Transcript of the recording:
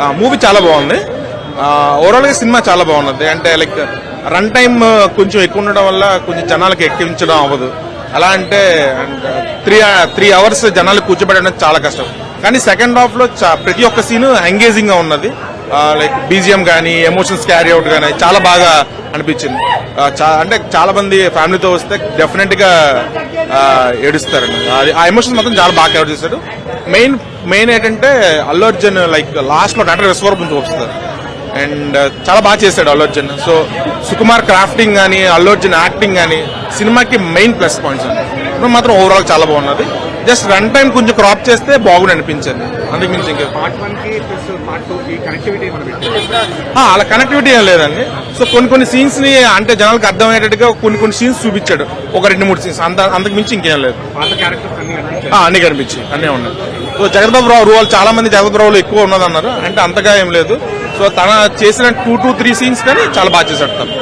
Movie చాలా బాగుంది. ఓవరాల్గా సినిమా చాలా బాగున్నది. అంటే లైక్ రన్ టైం కొంచెం ఎక్కువ ఉండడం వల్ల కొంచెం జనాలకి ఎక్కించడం అవ్వదు. అలా అంటే త్రీ త్రీ అవర్స్ జనాలు కూర్చోబెట్టడం చాలా కష్టం. కానీ సెకండ్ హాఫ్లో చా- ప్రతి ఒక్క సీన్ ఎంగేజింగ్గా ఉన్నది. లైక్ బీజిఎం కానీ ఎమోషన్స్ క్యారీ అవుట్ కానీ చాలా బాగా అనిపించింది. అంటే చాలా మంది ఫ్యామిలీతో వస్తే డెఫినెట్గా ఏడుస్తారండి. అది ఆ ఎమోషన్ మాత్రం చాలా బాగా క్యారీ చేశాడు. మెయిన్ మెయిన్ ఏంటంటే అల్లు అర్జున్ లైక్ లాస్ట్లో లో విశ్వరూపం చూపిస్తారు. అండ్ uh, చాలా బాగా చేశాడు అల్లు అర్జున్. సో సుకుమార్ క్రాఫ్టింగ్ కానీ అల్లు అర్జున్ యాక్టింగ్ కానీ సినిమాకి మెయిన్ ప్లస్ పాయింట్స్ అండి. మాత్రం ఓవరాల్ చాలా బాగున్నది. జస్ట్ రన్ టైం కొంచెం క్రాప్ చేస్తే బాగుంది అనిపించింది అందుకు మించి అలా కనెక్టివిటీ ఏం లేదండి. సో కొన్ని కొన్ని సీన్స్ని అంటే జనాలకు అర్థమయ్యేటట్టుగా కొన్ని కొన్ని సీన్స్ చూపించాడు. ఒక రెండు మూడు సీన్స్ అంత అంతకు మించి ఇంకేం లేదు. అన్ని కనిపించాయి ఆ, అన్ని కనిపించి అన్నీ ఉన్నాయి. సో జగద్బాబు రావు వాళ్ళు చాలా మంది జగద్బాబు రావులు ఎక్కువ ఉన్నదన్నారు. అంటే అంతగా ఏం లేదు. సో తన చేసిన టూ టూ త్రీ సీన్స్ కానీ చాలా బాగా చేశాడు తను.